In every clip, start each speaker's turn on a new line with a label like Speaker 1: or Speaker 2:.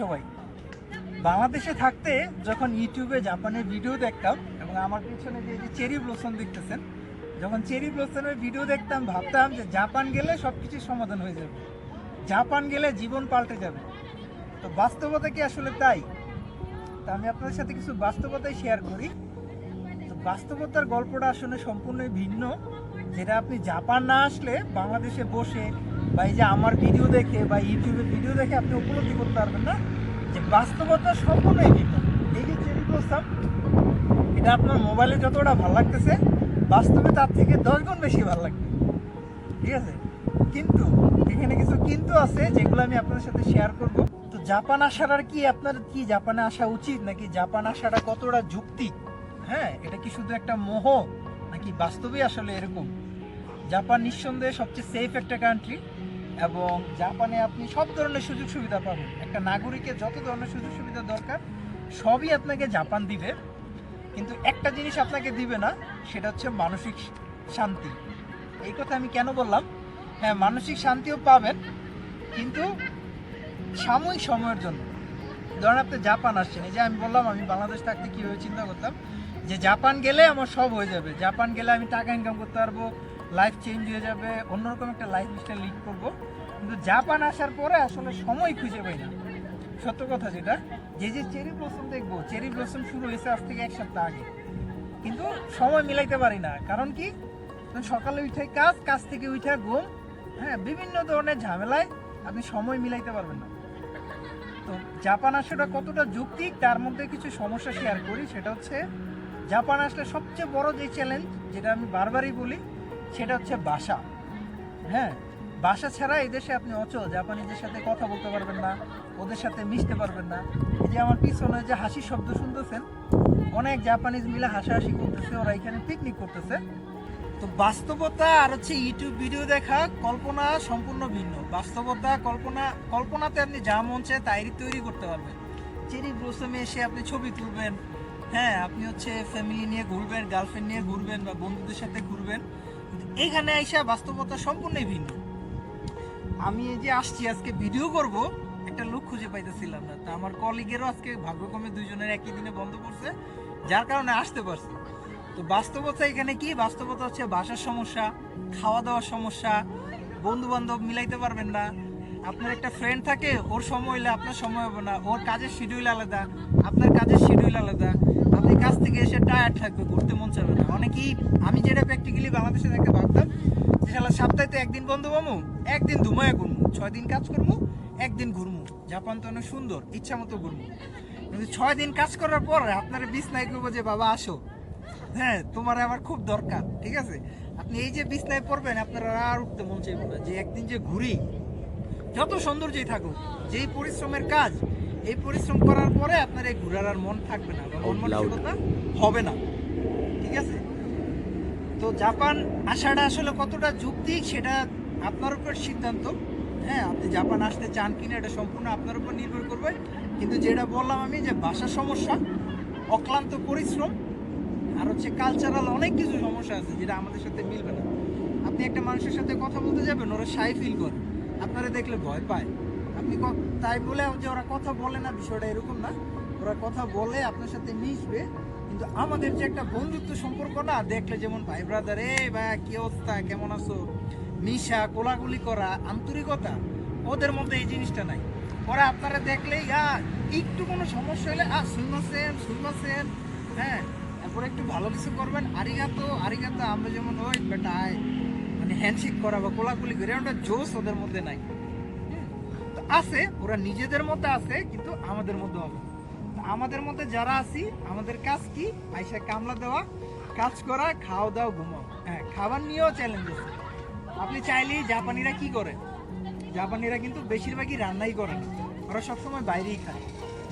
Speaker 1: সবাই? বাংলাদেশে থাকতে যখন ইউটিউবে জাপানের ভিডিও দেখতাম এবং আমার পিছনে যে চেরি ব্লসম দেখতেছেন, যখন চেরি ব্লসমের ভিডিও দেখতাম, ভাবতাম যে জাপান গেলে সব কিছুর সমাধান হয়ে যাবে। জাপান গেলে জীবন পাল্টে যাবে। তো বাস্তবতা কি আসলে তাই? তা আমি আপনাদের সাথে কিছু বাস্তবতাই শেয়ার করি। তো বাস্তবতার গল্পটা আসলে সম্পূর্ণই ভিন্ন, যেটা আপনি জাপান না আসলে বাংলাদেশে বসে বা এই যে আমার ভিডিও দেখে বা ইউটিউবে ভিডিও দেখে আপনি উপলব্ধি করতে পারবেন না, যে বাস্তবতা সম্পূর্ণই ভিন্ন এই যে চেরি ব্লসম এটা আপনার মোবাইলে যতটা ভালো লাগতেছে, বাস্তবে তার থেকে দশ গুণ বেশি ভালো লাগবে। ঠিক আছে? কিন্তু, এখানে কিছু কিন্তু আছে যেগুলো আমি আপনার সাথে শেয়ার করব। তো জাপান আসার আর কি আপনার, কি জাপানে আসা উচিত নাকি জাপান আসাটা কতটা যুক্তি? হ্যাঁ এটা কি শুধু একটা মোহ নাকি বাস্তবে আসলে এরকম? জাপান নিঃসন্দেহে সবচেয়ে সেফ একটা কান্ট্রি এবং জাপানে আপনি সব ধরনের সুযোগ সুবিধা পাবেন। একটা নাগরিকের যত ধরনের সুযোগ সুবিধা দরকার, সবই আপনাকে জাপান দিবে। কিন্তু একটা জিনিস আপনাকে দিবে না, সেটা হচ্ছে মানসিক শান্তি। এই কথা আমি কেন বললাম? হ্যাঁ মানসিক শান্তিও পাবেন, কিন্তু সাময়িক সময়ের জন্য। ধরেন আপনি জাপান আসছেন, এই যে আমি বললাম, আমি বাংলাদেশ থাকতে কীভাবে চিন্তা করতাম, যে জাপান গেলে আমার সব হয়ে যাবে। জাপান গেলে আমি টাকা ইনকাম করতে পারব লাইফ চেঞ্জ হয়ে যাবে, অন্যরকম একটা লাইফ স্টাইল লিড করব। কিন্তু জাপান আসার পরে আসলে সময় খুঁজে পাই না। সত্য কথা যেটা, যে যে চেরি ব্লসম দেখব চেরি ব্লসম শুরু হয়েছে আজ থেকে এক সপ্তাহ আগে। কিন্তু সময় মিলাইতে পারি না। কারণ কি? সকালে উঠে কাজ কাজ থেকে উঠে ঘুম হ্যাঁ বিভিন্ন ধরনের ঝামেলায় আপনি সময় মিলাইতে পারবেন না। তো জাপান আসাটা কতটা যৌক্তিক, তার মধ্যে কিছু সমস্যা শেয়ার করি। সেটা হচ্ছে জাপান আসলে সবচেয়ে বড় যে চ্যালেঞ্জ যেটা আমি বারবারই বলি সেটা হচ্ছে বাসা। হ্যাঁ বাসা ছাড়া এদেশে আপনি অচল, জাপানিদের সাথে কথা বলতে পারবেন না, ওদের সাথে মিশতে পারবেন না। এই যে আমার পিছনে যে হাসির শব্দ শুনতেছেন, অনেক জাপানিজ মিলে হাসাহাসি করতেছে, ওরা এখানে পিকনিক করতেছে। তো বাস্তবতা আর হচ্ছে ইউটিউব ভিডিও দেখা, কল্পনা সম্পূর্ণ ভিন্ন। বাস্তবতা, কল্পনা, কল্পনাতে আপনি যা মন চায় তাই তৈরি করতে পারবেন। চেরি ব্লসমে এসে আপনি ছবি তুলবেন হ্যাঁ আপনি হচ্ছে ফ্যামিলি নিয়ে ঘুরবেন গার্লফ্রেন্ড নিয়ে ঘুরবেন বা বন্ধুদের সাথে ঘুরবেন। এখানে আইসা বাস্তবতা সম্পূর্ণই ভিন্ন। আমি এই যে আসছি, আজকে ভিডিও করব, একটা লোক খুঁজে পাইতেছিলাম না। তা আমার কলিগেরও আজকে ভাগ্যক্রমে দুইজনের একই দিনে বন্ধ করছে যার কারণে আসতে পারছি। তো বাস্তবতা এখানে কি? বাস্তবতা হচ্ছে ভাষার সমস্যা খাওয়া দাওয়ার সমস্যা বন্ধু বান্ধব মিলাইতে পারবেন না। আপনার একটা ফ্রেন্ড থাকে, ওর সময় হলে আপনার সময় হবে না, ওর কাজের শিডিউল আলাদা, আপনার কাজের শিডিউল আলাদা। আপনি কাজ থেকে এসে টায়ার্ড থাকবে, ঘুরতে মন চাবে না। অনেকেই, আমি যেটা প্র্যাকটিক্যালি বাংলাদেশে থেকে ভাবতাম, যে শালা সপ্তাহে একদিন বন্ধ পাবো একদিন ধুমায় ঘুরবো ছয় দিন কাজ করব একদিন ঘুরবো জাপান তো অনেক সুন্দর, ইচ্ছা মতো ঘুরবো কিন্তু ছয় দিন কাজ করার পর আপনার বিছনায় করব যে, বাবা, আসো। হ্যাঁ তোমার আমার খুব দরকার, ঠিক আছে? আপনি এই যে বিছনায় পড়বেন, আপনারা আর উঠতে মন চাইবে না। যে একদিন যে ঘুরি, যত সৌন্দর্যই থাকুক, যেই পরিশ্রমের কাজ এই পরিশ্রম করার পরে আপনার এই ঘোরার আর মন থাকবে না মন মানসিকতা হবে না। ঠিক আছে? তো জাপান আসাটা আসলে কতটা যুক্তি সেটা আপনার উপর সিদ্ধান্ত। হ্যাঁ আপনি জাপান আসতে চান কিনা এটা সম্পূর্ণ আপনার উপর নির্ভর করবে। কিন্তু যেটা বললাম আমি যে ভাষার সমস্যা অক্লান্ত পরিশ্রম আর হচ্ছে কালচারাল অনেক কিছু সমস্যা আছে যেটা আমাদের সাথে মিলবে না। আপনি একটা মানুষের সাথে কথা বলতে যাবেন ওরা সাই ফিল করে। আপনারা দেখলে ভয় পায়। আপনি তাই বলে যে ওরা কথা বলে না, বিষয়টা এরকম না। ওরা কথা বলে, আপনার সাথে মিশবে। কিন্তু আমাদের যে একটা বন্ধুত্ব সম্পর্ক না দেখলে যেমন ভাই ব্রাদার এ বা কি অবস্থা? কেমন আছো? মিশা কোলাগুলি করা, আন্তরিকতা, ওদের মধ্যে এই জিনিসটা নাই। ওরা আপনারা দেখলে ইয়া একটু কোনো সমস্যা হলে, আ সুইমাসেন সুইমাসেন হ্যাঁ তারপরে একটু ভালো কিছু করবেন। আরিগাতো আরিগাতো, আমরা যেমন, ওই বেটা, আয়। মানে হ্যান্ডশেক করা বা কোলাকুলি করে ওটা জোশ ওদের মধ্যে নাই। আছে, ওরা নিজেদের মধ্যে আছে, কিন্তু আমাদের মধ্যে হবে। আমাদের মধ্যে যারা আছি, আমাদের কাজ কি? আইসা কামলা দেওয়া, কাজ করা, খাওয়া দাওয়া, ঘুমাও। হ্যাঁ খাবার নিয়েও চ্যালেঞ্জ আছে। আপনি চাইলেই জাপানিরা কি করে? জাপানিরা কিন্তু বেশিরভাগই রান্নাই করে না। ওরা সবসময় বাইরেই খায়।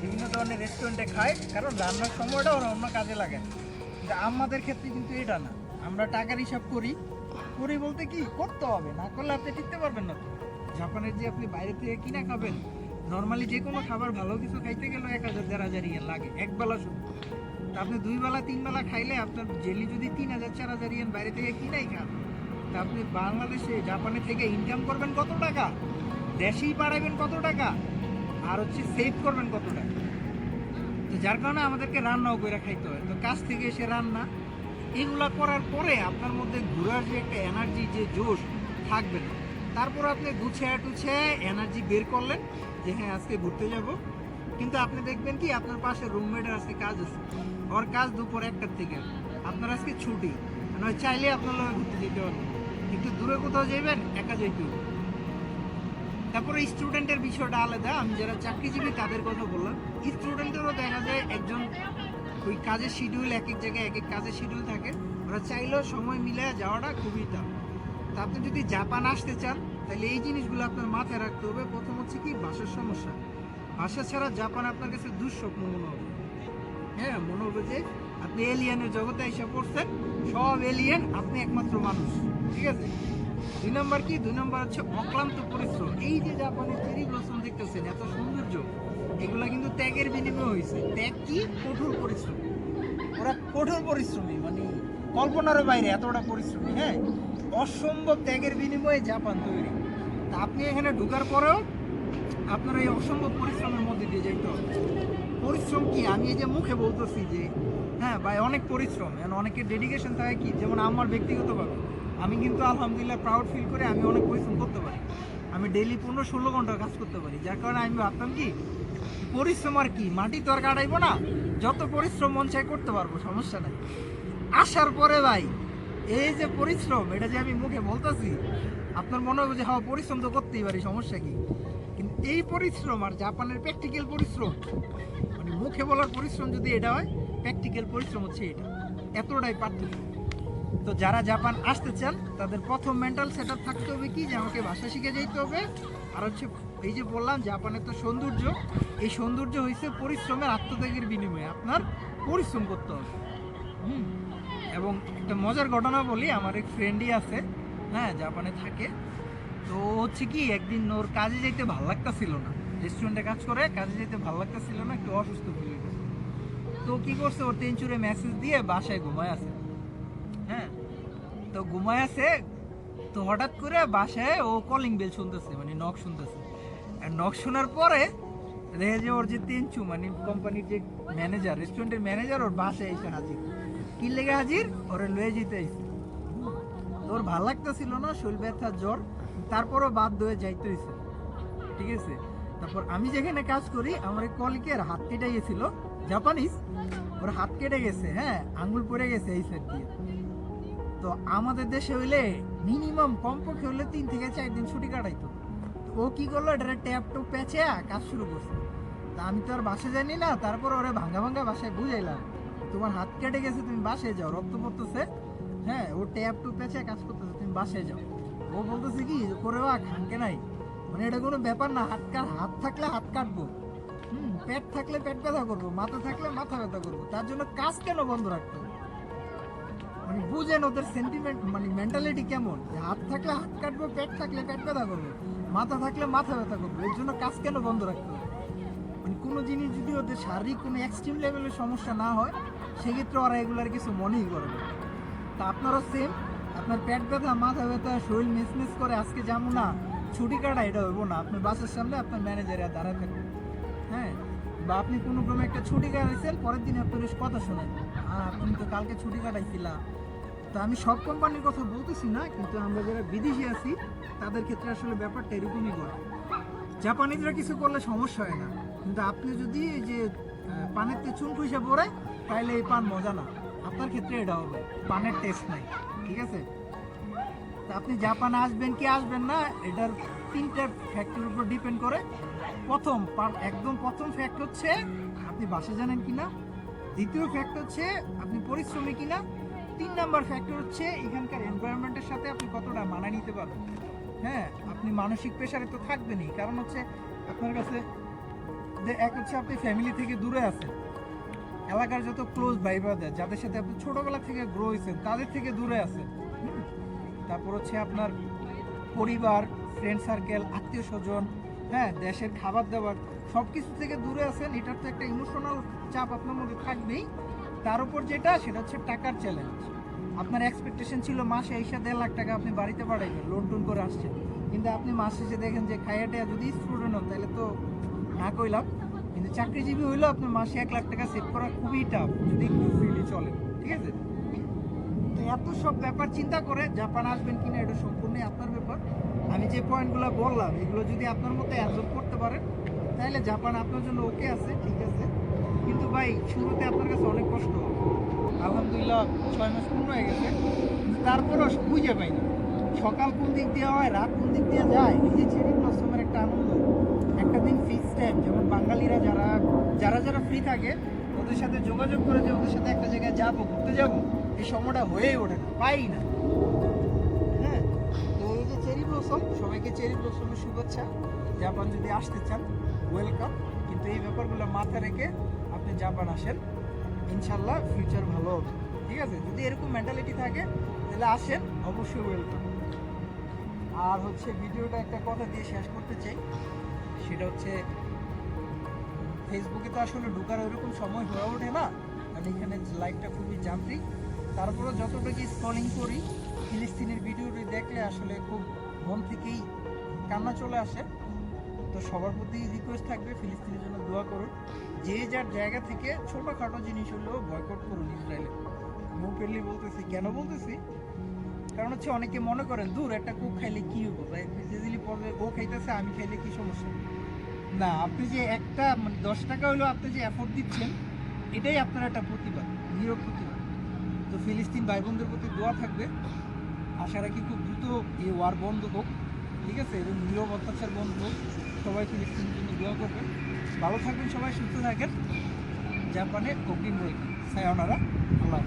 Speaker 1: বিভিন্ন ধরনের রেস্টুরেন্টে খায়, কারণ রান্নার সময়টা ওরা অন্য কাজে লাগে। কিন্তু আমাদের ক্ষেত্রে কিন্তু এটা না। আমরা টাকার হিসাব করি। করি বলতে কি, করতে হবে, না করলে আপনি টিকতে পারবেন না তো। জাপানের যে আপনি বাইরে থেকে কিনা খাবেন নর্মালি যে কোনো খাবার ভালো কিছু খাইতে গেলে এক হাজার, দেড় হাজার ইয়েন লাগে, এক বেলা শুধু। আপনি দুই বেলা, তিন বেলা খাইলে আপনার জেলি যদি তিন হাজার, চার হাজার ইয়েন বাইরে থেকে কিনাই খান, তা আপনি বাংলাদেশে, জাপানে থেকে ইনকাম করবেন কত টাকা? দেশেই পাঠাবেন কত টাকা? আর হচ্ছে সেভ করবেন কত টাকা? তো যার কারণে আমাদেরকে রান্নাও করে খাইতে হয়। তো কাছ থেকে এসে রান্না, এগুলা করার পরে আপনার মধ্যে ঘোরার যে একটা এনার্জি যে জোশ থাকবে না। তারপর আপনি গুছিয়ে টুছে এনার্জি বের করলেন যে হ্যাঁ আজকে ঘুরতে যাব। কিন্তু আপনি দেখবেন কি, আপনার পাশে রুমমেটের আজকে কাজ আছে। ওর কাজ দুপুর একটার থেকে। আপনার আজকে ছুটি। নয় চাইলে আপনার লগে ঘুরতে যেতে পারবেন। কিন্তু দূরে কোথাও যাবেন একা যাইতে হবে। তারপরে স্টুডেন্টের বিষয়টা আলাদা। আমি যারা চাকরিজীবী, তাদের কথা বললাম। স্টুডেন্টেরও দেখা যায় একজন ওই কাজের শিডিউল এক এক জায়গায় এক এক কাজের শিডিউল থাকে। ওরা চাইলেও সময় মিলে যাওয়াটা খুবই টাফ। তা আপনি যদি জাপান আসতে চান, তাহলে এই জিনিসগুলো আপনার মাথায় রাখতে হবে। প্রথম হচ্ছে কি ভাষার সমস্যা। ভাষা ছাড়া জাপান আপনার কাছে দুঃস্বপ্ন মনে হবে। হ্যাঁ মনে হবে যে আপনি এলিয়ানের জগতে এসে পড়ছেন, সব এলিয়েন আপনি একমাত্র মানুষ, ঠিক আছে? দুই নম্বর কি? দুই নম্বর হচ্ছে অক্লান্ত পরিশ্রম। এই যে জাপানের চেরি ব্লসম দেখতেছেন, এত সৌন্দর্য, এগুলা কিন্তু ত্যাগের বিনিময় হয়েছে। ত্যাগ কি? কঠোর পরিশ্রম। ওরা কঠোর পরিশ্রমী মানে কল্পনারও বাইরে, এতটা পরিশ্রমী হ্যাঁ? অসম্ভব ত্যাগের বিনিময়ে জাপান তৈরি। তা আপনি এখানে ঢুকার পরেও আপনার এই অসম্ভব পরিশ্রমের মধ্যে দিয়ে যেতে হবে। পরিশ্রম কি? আমি এই যে মুখে বলতেছি যে হ্যাঁ ভাই, অনেক পরিশ্রম। and অনেকের ডেডিকেশন থাকে কি? যেমন আমার ব্যক্তিগতভাবে, আমি কিন্তু আলহামদুলিল্লাহ প্রাউড ফিল করে আমি অনেক পরিশ্রম করতে পারি। আমি ডেইলি পনেরো ষোলো ঘণ্টা কাজ করতে পারি। যার কারণে আমি ভাবতাম কি, পরিশ্রম আর কি? মাটি তো আর কাটাইবো না, যত পরিশ্রম মন চাই করতে পারব, সমস্যা নাই। আসার পরে ভাই, এই যে পরিশ্রম, এটা যে আমি মুখে বলতেছি, আপনার মনে হবে যে হ্যাঁ পরিশ্রম তো করতেই পারি, সমস্যা কি? কিন্তু এই পরিশ্রম আর জাপানের প্র্যাকটিক্যাল পরিশ্রম মানে মুখে বলার পরিশ্রম যদি এটা হয় প্র্যাকটিক্যাল পরিশ্রম হচ্ছে এটা। এতটাই পার্থক্য। তো যারা জাপান আসতে চান, তাদের প্রথম মেন্টাল সেট থাকতে হবে কি? যে আমাকে ভাষা শিখে যেতে হবে। আর হচ্ছে, এই যে বললাম, জাপানের তো সৌন্দর্য। এই সৌন্দর্য হয়েছে পরিশ্রমের আত্মত্যাগের বিনিময়ে আপনার পরিশ্রম করতে হবে। হুম। এবং একটা মজার ঘটনা বলি, আমার এক ফ্রেন্ডই আছে হ্যাঁ জাপানে থাকে। তো হচ্ছে কি, একদিন ওর কাজে যেতে ভালো লাগতেছিল না। রেস্টুরেন্টে কাজ করে, কাজে যেতে ভালো লাগতেছিল না, একটু অসুস্থ ফিল তো কি করছে, ওর তেঞ্চুরে মেসেজ দিয়ে বাসায় ঘুমায় আছে। হ্যাঁ তো ঘুমায় আছে, তো হঠাৎ করে বাসায় ও কলিং বেল শুনতেছে মানে নখ শুনতেছে। আর নখ শোনার পরে দেখে যে ওর যে তেঞ্চু মানে কোম্পানির যে ম্যানেজার রেস্টুরেন্টের ম্যানেজার ওর বাসায় এসে হাজির। কি লেগে হাজির? ওরে লয়ে যেতে তোর ভালো লাগতেছিল না? শরীর ব্যথা, জ্বর? তারপরও বাদ হয়ে যাইতে হয়েছে ঠিক আছে? তারপর আমি যেখানে কাজ করি, আমার এক কলিকের হাত কেটে গেছিল। জাপানিজ? ওর হাত কেটে গেছে হ্যাঁ? আঙ্গুল পড়ে গেছে এই সাইড দিয়ে। তো আমাদের দেশে হইলে মিনিমাম কমপক্ষে হলে তিন থেকে চার দিন ছুটি কাটাইতো। ও কি করল? এটা ট্যাপ টুপ পেঁচে কাজ শুরু করছে। তা আমি তো আর বাসে জানি না, তারপর ওরে ভাঙ্গা ভাঙ্গা বাসায় বুঝাইলাম। তোমার হাত কেটে গেছে, তুমি বাসায় যাও, রক্ত পড়তেছে হ্যাঁ ও ট্যাপ টুপ পেঁচে কাজ করতেছে, তুমি বাসায় যাও। ও বলতেছে কি করে বা খানকে নাই। মানে এটা কোনো ব্যাপার না, হাত কাট, হাত থাকলে হাত কাটবো। হুম, পেট থাকলে পেট ব্যথা করব, মাথা থাকলে মাথা ব্যথা করব। তার জন্য কাজ কেন বন্ধ রাখতে হবে? মানে বুঝেন ওদের সেন্টিমেন্ট মানে মেন্টালিটি কেমন? যে হাত থাকলে হাত কাটবো, পেট থাকলে পেট ব্যথা করব, মাথা থাকলে মাথা ব্যথা করব, এর জন্য কাজ কেন বন্ধ রাখতে হবে? মানে কোনো জিনিস যদি ওদের শারীরিক কোনো এক্সট্রিম লেভেলের সমস্যা না হয় সেক্ষেত্রে ওরা এগুলার কিছু মনেই করে না। তা আপনারও সেম আপনার পেট ব্যথা, মাথা ব্যথা, শরীর মিসমিস করে আজকে যাব না, ছুটি কাটা এটা হইব না। আপনার বাসের সামনে আপনার ম্যানেজারে দাঁড়ায় থাকবেন হ্যাঁ? বা আপনি কোনো ক্রমে একটা ছুটি কাটাইছেন, পরের দিন আপনার কথা শোনেন। আর আপনি তো কালকে ছুটি কাটাইছিলা। তো আমি সব কোম্পানির কথা বলতেছি না, কিন্তু আমরা যারা বিদেশি আছি, তাদের ক্ষেত্রে আসলে ব্যাপারটা এরকমই করে জাপানিজরা কিছু করলে সমস্যা হয় না। কিন্তু আপনি যদি এই যে পানেতে চুন পয়সা পড়ে তাহলে এই পান মজা না। আপনার ক্ষেত্রে এটা হবে। পানের টেস্ট নাই, ঠিক আছে? তা আপনি জাপানে আসবেন কি আসবেন না, এটার তিনটা ফ্যাক্টরের উপর ডিপেন্ড করে। প্রথম পার- একদম প্রথম ফ্যাক্ট হচ্ছে, আপনি বাসা জানেন কি না দ্বিতীয় ফ্যাক্ট হচ্ছে, আপনি পরিশ্রমী কিনা? তিন নাম্বার ফ্যাক্টর হচ্ছে, এখানকার এনভায়রনমেন্টের সাথে আপনি কতটা মানায় নিতে পারবেন? হ্যাঁ আপনি মানসিক প্রেশারে তো থাকবেনই। কারণ হচ্ছে, আপনার কাছে, যে এক হচ্ছে আপনি ফ্যামিলি থেকে দূরে আছেন। এলাকার যত ক্লোজ ভাই ব্রাদার যাদের সাথে আপনি ছোটবেলা থেকে গ্রো হয়েছেন, তাদের থেকে দূরে আছেন। তারপর হচ্ছে আপনার পরিবার ফ্রেন্ড সার্কেল আত্মীয় স্বজন হ্যাঁ দেশের খাবার দাবার সব কিছু থেকে দূরে আছেন, এটার তো একটা ইমোশনাল চাপ আপনার মধ্যে থাকবেই। তার উপর যেটা, সেটা হচ্ছে টাকার চ্যালেঞ্জ আপনার এক্সপেকটেশন ছিল মাসে এসে দেড় লাখ টাকা আপনি বাড়িতে পাঠাইবেন লোন টোন করে আসছেন। কিন্তু আপনি মাসে শেষে দেখেন যে খাইয়াটা যদি স্টুডেন্ট হন, তাহলে তো না কইলাম। কিন্তু চাকরিজীবী হইলেও আপনার মাসে এক লাখ টাকা সেভ করা খুবই টাফ যদি একটু ফ্রিলি চলে, ঠিক আছে? তো এত সব ব্যাপার চিন্তা করে জাপান আসবেন কিনা এটা সম্পূর্ণই আপনার ব্যাপার। আমি যে পয়েন্টগুলো বললাম, এগুলো যদি আপনার মতো অ্যাবজর্ব করতে পারেন, তাহলে জাপান আপনার জন্য ওকে আছে, ঠিক আছে? কিন্তু ভাই, শুরুতে আপনার কাছে অনেক কষ্ট। আলহামদুলিল্লাহ, ছয় মাস পূর্ণ হয়ে গেছে তারপরও বুঝে পাই না। সকাল কোন দিক দিয়ে হয়, রাত কোন দিক দিয়ে যায়, এই যে চেরি একটা আনন্দ। একটা দিন ফিক্স টাইম যেমন বাঙালিরা যারা যারা যারা ফ্রি থাকে, ওদের সাথে যোগাযোগ করে যে ওদের সাথে একটা জায়গায় যাব, ঘুরতে যাব, এই সময়টা হয়েই ওঠে না, পাই না। হ্যাঁ? তো এই যে চেরি ব্লসম সবাইকে চেরি ব্লসমের শুভেচ্ছা। জাপান যদি আসতে চান ওয়েলকাম কিন্তু এই ব্যাপারগুলো মাথায় রেখে আপনি জাপান আসেন। ইনশাল্লাহ ফিউচার ভালো হবে। ঠিক আছে? যদি এরকম মেন্টালিটি থাকে, তাহলে আসেন, অবশ্যই ওয়েলকাম আর হচ্ছে ভিডিওটা একটা কথা দিয়ে শেষ করতে চাই। সেটা হচ্ছে ফেসবুকে তো আসলে ঢোকার ওইরকম সময় হয়ে ওঠে না। কারণ এখানে লাইফটা খুবই যান্ত্রিক তারপরে কি স্ক্রলিং করি, ফিলিস্তিনের ভিডিওটি দেখলে আসলে খুব মন থেকেই কান্না চলে আসে। তো সবার প্রতি রিকোয়েস্ট থাকবে, ফিলিস্তিনের জন্য দোয়া করুন। যে যার জায়গা থেকে ছোটোখাটো জিনিস হলেও বয়কট করুন ইসরায়েলে। আমি ওপেনলি বলতেছি, কেন বলতেছি? কারণ হচ্ছে অনেকে মনে করেন, দূর, একটা কোক খাইলে কী হব ইজিলি পড়বে ও খাইতেছে, আমি খাইলে কী সমস্যা? না, আপনি যে একটা মানে দশ টাকা হলেও আপনি যে এফোর্ট দিচ্ছেন, এটাই আপনার একটা প্রতিবাদ নিরব প্রতিবাদ। তো ফিলিস্তিন ভাই বোনদের প্রতি দোয়া থাকবে। আশা রাখি খুব দ্রুত এই ওয়ার বন্ধ হোক, ঠিক আছে? এবং নীরব অত্যাচার বন্ধ হোক, সবাই ফিলিস্তিনের জন্য দোয়া করবেন। ভালো থাকবেন সবাই, সুস্থ থাকেন। জাপানে অগ্রিম রয়েছে সায়নারা আল্লাহ।